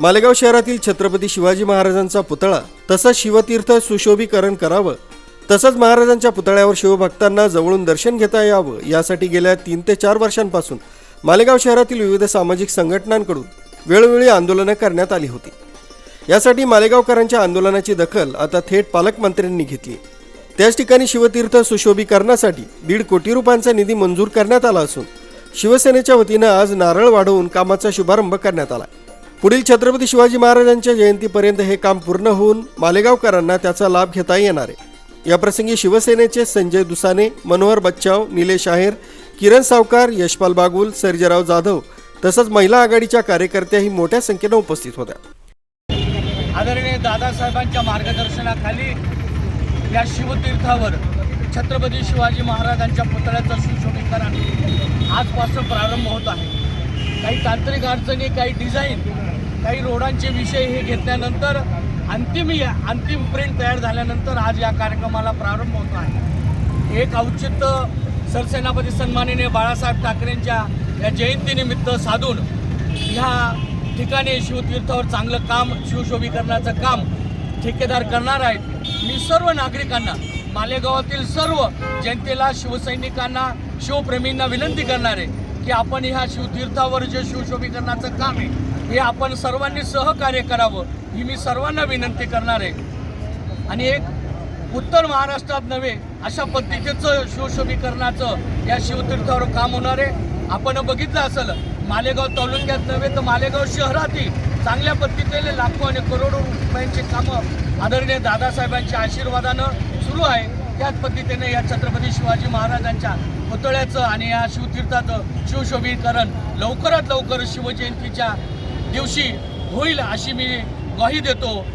मालेगाव शहरातील छत्रपती शिवाजी महाराजांचा पुतळा तसंच शिवतीर्थ सुशोभीकरण करावं तसंच महाराजांच्या पुतळ्यावर शिवभक्तांना जवळून दर्शन घेता यावं यासाठी गेल्या तीन ते चार वर्षांपासून मालेगाव शहरातील विविध सामाजिक संघटनांकडून वेळोवेळी आंदोलनं करण्यात आली होती. यासाठी मालेगावकरांच्या आंदोलनाची दखल आता थेट पालकमंत्र्यांनी घेतली. त्याच ठिकाणी शिवतीर्थ सुशोभीकरणासाठी दीड कोटी रुपयांचा निधी मंजूर करण्यात आला असून शिवसेनेच्या वतीनं आज नारळ वाढवून कामाचा शुभारंभ करण्यात आला. पुढील छत्रपती शिवाजी महाराजांच्या जयंतीपर्यंत हे काम पूर्ण होऊन मालेगावकरांना त्याचा लाभ घेता येणार आहे. याप्रसंगी शिवसेनेचे संजय दुसाने मनोहर बच्चाव निलेश आहेर किरण सावकार यशपाल बागुल सर्जेराव जाधव तसंच महिला आघाडीच्या कार्यकर्त्याही मोठ्या संख्येनं उपस्थित होत्या. आदरणीय दादासाहेबांच्या मार्गदर्शनाखाली या शिवतीर्थावर छत्रपती शिवाजी महाराजांच्या पुतळ्याचं सुशोभीकरण आजपासून प्रारंभ होत आहे. काही तांत्रिक अडचणी काही डिझाईन काही रोडांचे विषय हे घेतल्यानंतर अंतिम या अंतिम प्रिंट तयार झाल्यानंतर आज या कार्यक्रमाला प्रारंभ होतो आहे. एक औचित्य सरसेनापती सन्मानिने बाळासाहेब ठाकरेंच्या या जयंतीनिमित्त साधून ह्या ठिकाणी शिवतीर्थावर चांगलं काम शिवशोभीकरणाचं काम ठेकेदार करणार आहेत. मी सर्व नागरिकांना मालेगावातील सर्व जनतेला शिवसैनिकांना शिवप्रेमींना विनंती करणार आहे. की आपण ह्या शिवतीर्थावर जे शिवशोभीकरणाचं काम आहे हे आपण सर्वांनी सहकार्य करावं ही मी सर्वांना विनंती करणार आहे. आणि एक उत्तर महाराष्ट्रात नव्हे अशा पद्धतीचं शिवशोभीकरणाचं या शिवतीर्थावर काम होणार आहे. आपण बघितलं असेल मालेगाव तालुक्यात नव्हे तर मालेगाव शहरातही चांगल्या पद्धतीने लाखो आणि करोडो रुपयांची कामं आदरणीय दादासाहेबांच्या आशीर्वादानं सुरू आहे. त्याच पद्धतीने या छत्रपती शिवाजी महाराजांच्या पुतळ्याचं आणि या शिवतीर्थाचं शिवशोभीकरण लवकरात लवकर शिवजयंतीच्या दिवशी होईल अशी मी ग्वाही देतो.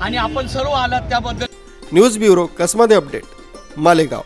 आणि आपण सर्व आलात त्याबद्दल न्यूज ब्युरो कसमध्ये अपडेट? मालेगाव.